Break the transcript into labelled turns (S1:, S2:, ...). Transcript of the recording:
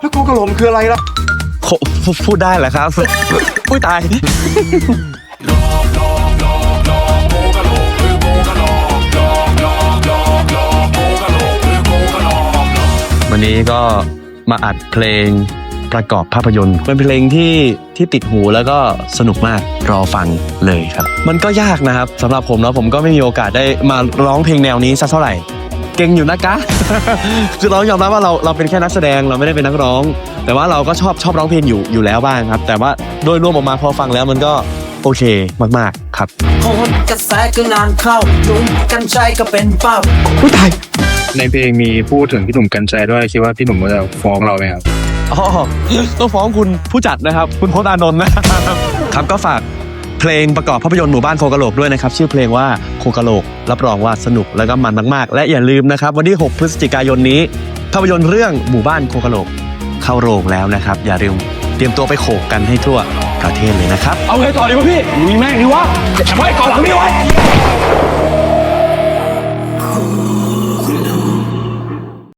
S1: แล้วโคกระโหลมคืออะไรล่ะ
S2: โคพูดได้เหรอครับ อุ้ยตาย วันนี้ก็มาอัดเพลงประกอบภาพยนตร์เป็นเพลงที่ที่ติดหูแล้วก็สนุกมากรอฟังเลยครับ มันก็ยากนะครับสำหรับผมเนาะผมก็ไม่มีโอกาสได้มาร้องเพลงแนวนี้สักเท่าไหร่ เก่งอยู่นะกะ คือเรายอมรับว่าเราเราเป็นแค่นักแสดงเราไม่ได้เป็นนักร้อง แต่ว่าเราก็ชอบชอบร้องเพลงอยู่อยู่แล้วบ้างครับ แต่ว่าโดยรวมออกมาพอฟังแล้วมันก็โอเคมากๆครับ
S3: โหนกระแสก็งานเข้าหนุ่มกันใจก็เป็นเป้า
S2: อุ้ยตาย
S1: ในเพลงมีพูดถึงพี่หนุ่มกัญชัยด้วยคิดว่าพี่หนุ่มจะฟ้องเราไหมครับ
S2: อ๋อต้องฟ้องคุณผู้จัดนะครับ คุณพจน์อานนท์นะครับ ครับก็ฝาก เพลงประกอบภาพยนตร์หมู่บ้านโคกะโหลกด้วยนะครับ ชื่อเพลงว่าโคกะโหลก รับรองว่าสนุกแล้วก็มันมากๆ และอย่าลืมนะครับ วันที่ 6 พฤศจิกายนนี้ ภาพยนตร์เรื่องหมู่บ้านโคกะโหลก เข้าโรงแล้วนะครับ อย่าลืมเตรียมตัวไปโขกกันให้ทั่วประเทศเลยนะครับ
S1: เอาไงต่อดีวะพี่มีแม่งดีวะจะไม่ก่อนหลังดีวะ